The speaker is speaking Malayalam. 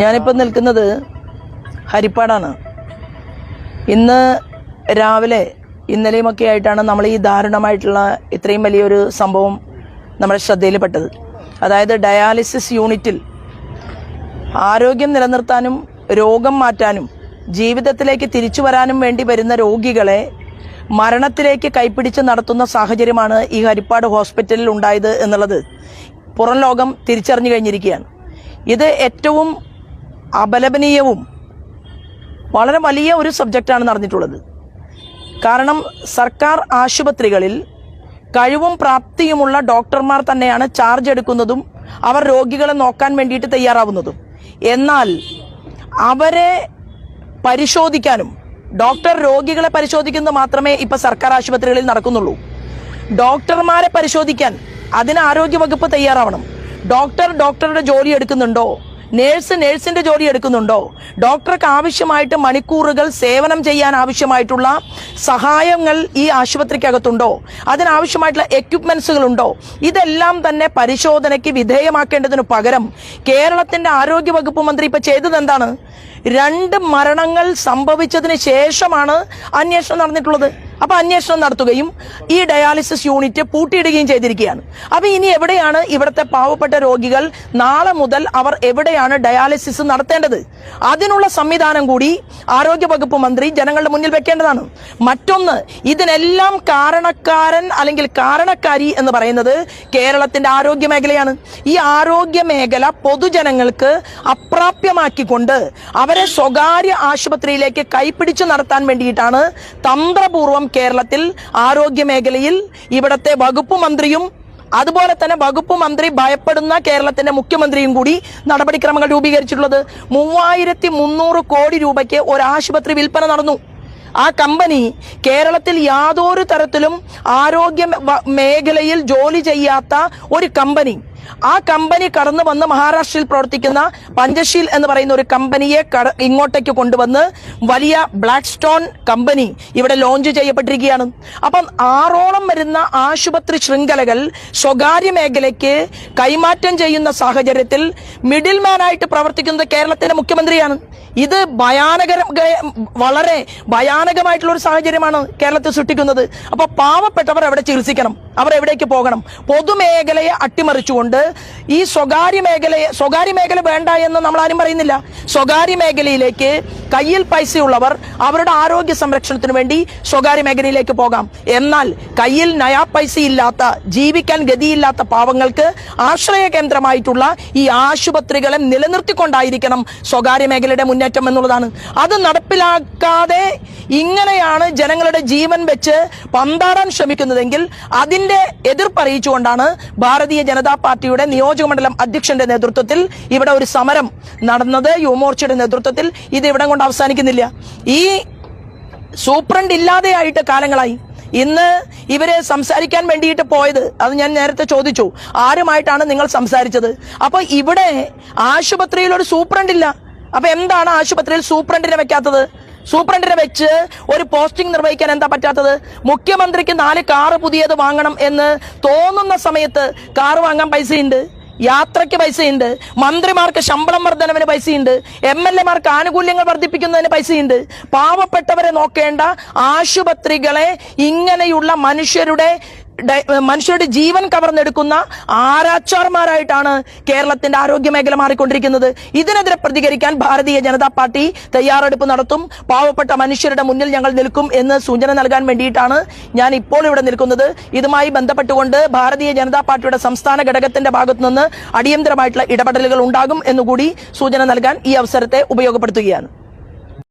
ഞാനിപ്പോൾ നിൽക്കുന്നത് ഹരിപ്പാടാണ്. ഇന്ന് രാവിലെ ഇന്നലെയുമൊക്കെ ആയിട്ടാണ് നമ്മൾ ഈ ദാരുണമായിട്ടുള്ള ഇത്രയും വലിയൊരു സംഭവം നമ്മുടെ ശ്രദ്ധയിൽപ്പെട്ടത്. അതായത് ഡയാലിസിസ് യൂണിറ്റിൽ ആരോഗ്യം നിലനിർത്താനും രോഗം മാറ്റാനും ജീവിതത്തിലേക്ക് തിരിച്ചു വരാനും വേണ്ടി വരുന്ന രോഗികളെ മരണത്തിലേക്ക് കൈപ്പിടിച്ച് നടത്തുന്ന സാഹചര്യമാണ് ഈ ഹരിപ്പാട് ഹോസ്പിറ്റലിൽ ഉണ്ടായത് എന്നുള്ളത് പുറം ലോകം തിരിച്ചറിഞ്ഞു കഴിഞ്ഞിരിക്കുകയാണ്. ഇത് ഏറ്റവും അപലപനീയവും വളരെ വലിയ ഒരു സബ്ജക്റ്റാണ് നടന്നിട്ടുള്ളത് കാരണം സർക്കാർ ആശുപത്രികളിൽ കഴിവും പ്രാപ്തിയുമുള്ള ഡോക്ടർമാർ തന്നെയാണ് ചാർജ് എടുക്കുന്നതും അവർ രോഗികളെ നോക്കാൻ വേണ്ടിയിട്ട് തയ്യാറാവുന്നതും. എന്നാൽ അവരെ പരിശോധിക്കാനും ഡോക്ടർ രോഗികളെ പരിശോധിക്കുന്നത് മാത്രമേ ഇപ്പൊ സർക്കാർ ആശുപത്രികളിൽ നടക്കുന്നുള്ളൂ. ഡോക്ടർമാരെ പരിശോധിക്കാൻ അതിന് ആരോഗ്യ വകുപ്പ് തയ്യാറാവണം. ഡോക്ടർ ഡോക്ടറുടെ ജോലി എടുക്കുന്നുണ്ടോ? നേഴ്സ് നേഴ്സിന്റെ ജോലി എടുക്കുന്നുണ്ടോ? ഡോക്ടർക്ക് ആവശ്യമായിട്ട് മണിക്കൂറുകൾ സേവനം ചെയ്യാൻ ആവശ്യമായിട്ടുള്ള സഹായങ്ങൾ ഈ ആശുപത്രിക്കകത്തുണ്ടോ? അതിനാവശ്യമായിട്ടുള്ള എക്യുപ്മെന്റ്സുകൾ ഉണ്ടോ ഇതെല്ലാം തന്നെ പരിശോധനയ്ക്ക് വിധേയമാക്കേണ്ടതിനു പകരം കേരളത്തിന്റെ ആരോഗ്യ വകുപ്പ് മന്ത്രി ഇപ്പൊ ചെയ്തത് എന്താണ് രണ്ട് മരണങ്ങൾ സംഭവിച്ചതിന് ശേഷമാണ് അന്വേഷണം നടന്നിട്ടുള്ളത്. അപ്പൊ അന്വേഷണം നടത്തുകയും ഈ ഡയാലിസിസ് യൂണിറ്റ് പൂട്ടിയിടുകയും ചെയ്തിരിക്കുകയാണ്. അപ്പൊ ഇനി എവിടെയാണ് ഇവിടുത്തെ പാവപ്പെട്ട രോഗികൾ? നാളെ മുതൽ അവർ എവിടെയാണ് ഡയാലിസിസ് നടത്തേണ്ടത്? അതിനുള്ള സംവിധാനം കൂടി ആരോഗ്യ വകുപ്പ് മന്ത്രി ജനങ്ങളുടെ മുന്നിൽ വെക്കേണ്ടതാണ്. മറ്റൊന്ന് ഇതിനെല്ലാം കാരണക്കാരൻ അല്ലെങ്കിൽ കാരണക്കാരി എന്ന് പറയുന്നത് കേരളത്തിന്റെ ആരോഗ്യ മേഖലയാണ്. ഈ ആരോഗ്യ മേഖല പൊതുജനങ്ങൾക്ക് അപ്രാപ്യമാക്കിക്കൊണ്ട് അവരെ സ്വകാര്യ ആശുപത്രിയിലേക്ക് കൈപ്പിടിച്ചു നടത്താൻ വേണ്ടിയിട്ടാണ് തന്ത്രപൂർവം കേരളത്തിൽ ആരോഗ്യ മേഖലയിൽ ഇവിടത്തെ വകുപ്പ് മന്ത്രിയും അതുപോലെ തന്നെ വകുപ്പ് മന്ത്രി ഭയപ്പെടുന്ന കേരളത്തിന്റെ മുഖ്യമന്ത്രിയും കൂടി നടപടിക്രമങ്ങൾ രൂപീകരിച്ചിട്ടുള്ളത് മൂവായിരത്തി മുന്നൂറ് കോടി രൂപയ്ക്ക് ഒരു ആശുപത്രി വിൽപ്പന നടന്നു. ആ കമ്പനി കേരളത്തിൽ യാതൊരു തരത്തിലും ആരോഗ്യ മേഖലയിൽ ജോലി ചെയ്യാത്ത ഒരു കമ്പനി. ആ കമ്പനി കടന്നു വന്ന് മഹാരാഷ്ട്രയിൽ പ്രവർത്തിക്കുന്ന പഞ്ചശീൽ എന്ന് പറയുന്ന ഒരു കമ്പനിയെ ഇങ്ങോട്ടേക്ക് കൊണ്ടുവന്ന് വലിയ ബ്ലാക്ക് സ്റ്റോൺ കമ്പനി ഇവിടെ ലോഞ്ച് ചെയ്യപ്പെട്ടിരിക്കുകയാണ്. അപ്പം ആറോളം വരുന്ന ആശുപത്രി ശൃംഖലകൾ സ്വകാര്യ മേഖലയ്ക്ക് കൈമാറ്റം ചെയ്യുന്ന സാഹചര്യത്തിൽ മിഡിൽ മാനായിട്ട് പ്രവർത്തിക്കുന്നത് കേരളത്തിന്റെ മുഖ്യമന്ത്രിയാണ്. ഇത് ഭയാനകര വളരെ ഭയാനകമായിട്ടുള്ള ഒരു സാഹചര്യമാണ് കേരളത്തിൽ സൃഷ്ടിക്കുന്നത്. അപ്പൊ പാവപ്പെട്ടവർ എവിടെ ചികിത്സിക്കണം. അവർ എവിടേക്ക് പോകണം? പൊതുമേഖലയെ അട്ടിമറിച്ചുകൊണ്ട് ഈ സ്വകാര്യ മേഖലയെ സ്വകാര്യ മേഖല വേണ്ട എന്ന് നമ്മൾ ആരും പറയുന്നില്ല. സ്വകാര്യ മേഖലയിലേക്ക് കയ്യിൽ പൈസയുള്ളവർ അവരുടെ ആരോഗ്യ സംരക്ഷണത്തിന് വേണ്ടി സ്വകാര്യ മേഖലയിലേക്ക് പോകാം. എന്നാൽ കയ്യിൽ നയാ പൈസ ഇല്ലാത്ത ജീവിക്കാൻ ഗതിയില്ലാത്ത പാവങ്ങൾക്ക് ആശ്രയ കേന്ദ്രമായിട്ടുള്ള ഈ ആശുപത്രികളെ നിലനിർത്തിക്കൊണ്ടായിരിക്കണം സ്വകാര്യ മേഖലയുടെ മുന്നേറ്റം എന്നുള്ളതാണ്. അത് നടപ്പിലാക്കാതെ ഇങ്ങനെയാണ് ജനങ്ങളുടെ ജീവൻ വെച്ച് പന്താടാൻ ശ്രമിക്കുന്നതെങ്കിൽ അതിന്റെ എതിർപ്പറിയിച്ചുകൊണ്ടാണ് ഭാരതീയ ജനതാ പാർട്ടിയുടെ നിയോജക മണ്ഡലം അധ്യക്ഷന്റെ നേതൃത്വത്തിൽ ഇവിടെ ഒരു സമരം നടന്നത് യുവമോർച്ചയുടെ നേതൃത്വത്തിൽ. ഇത് ഇവിടം കൊണ്ട് അവസാനിക്കുന്നില്ല. ഈ സൂപ്രണ്ട് ഇല്ലാതെയായിട്ട് കാലങ്ങളായി. ഇന്ന് ഇവർ സംസാരിക്കാൻ വേണ്ടിയിട്ട് പോയത് അത് ഞാൻ നേരത്തെ ചോദിച്ചു. ആരുമായിട്ടാണ് നിങ്ങൾ സംസാരിച്ചത്? അപ്പൊ ഇവിടെ ആശുപത്രിയിൽ ഒരു സൂപ്രണ്ട് ഇല്ല അപ്പൊ എന്താണ് ആശുപത്രിയിൽ സൂപ്രണ്ടിനെ വെക്കാത്തത്? സൂപ്രണ്ടിനെ വെച്ച് ഒരു പോസ്റ്റിംഗ് നിർവഹിക്കാൻ എന്താ പറ്റാത്തത്? മുഖ്യമന്ത്രിക്ക് നാല് കാറ് പുതിയത് വാങ്ങണം എന്ന് തോന്നുന്ന സമയത്ത് കാറ് വാങ്ങാൻ പൈസയുണ്ട് യാത്രയ്ക്ക് പൈസയുണ്ട് മന്ത്രിമാർക്ക് ശമ്പളം വർധനവിന് പൈസയുണ്ട് എം എൽ എമാർക്ക് ആനുകൂല്യങ്ങൾ വർദ്ധിപ്പിക്കുന്നതിന് പൈസയുണ്ട്. പാവപ്പെട്ടവരെ നോക്കേണ്ട ആശുപത്രികളെ ഇങ്ങനെയുള്ള മനുഷ്യരുടെ മനുഷ്യരുടെ ജീവൻ കവർന്നെടുക്കുന്ന ആരാച്ചാർമാരായിട്ടാണ് കേരളത്തിന്റെ ആരോഗ്യ മേഖല മാറിക്കൊണ്ടിരിക്കുന്നത്. ഇതിനെതിരെ പ്രതികരിക്കാൻ ഭാരതീയ ജനതാ പാർട്ടി തയ്യാറെടുപ്പ് നടത്തും. പാവപ്പെട്ട മനുഷ്യരുടെ മുന്നിൽ ഞങ്ങൾ നിൽക്കും എന്ന് സൂചന നൽകാൻ വേണ്ടിയിട്ടാണ് ഞാൻ ഇപ്പോൾ ഇവിടെ നിൽക്കുന്നത്. ഇതുമായി ബന്ധപ്പെട്ടുകൊണ്ട് ഭാരതീയ ജനതാ പാർട്ടിയുടെ സംസ്ഥാന ഘടകത്തിന്റെ ഭാഗത്തു നിന്ന് അടിയന്തരമായിട്ടുള്ള ഇടപെടലുകൾ ഉണ്ടാകും എന്നുകൂടി സൂചന നൽകാൻ ഈ അവസരത്തെ ഉപയോഗപ്പെടുത്തുകയാണ്.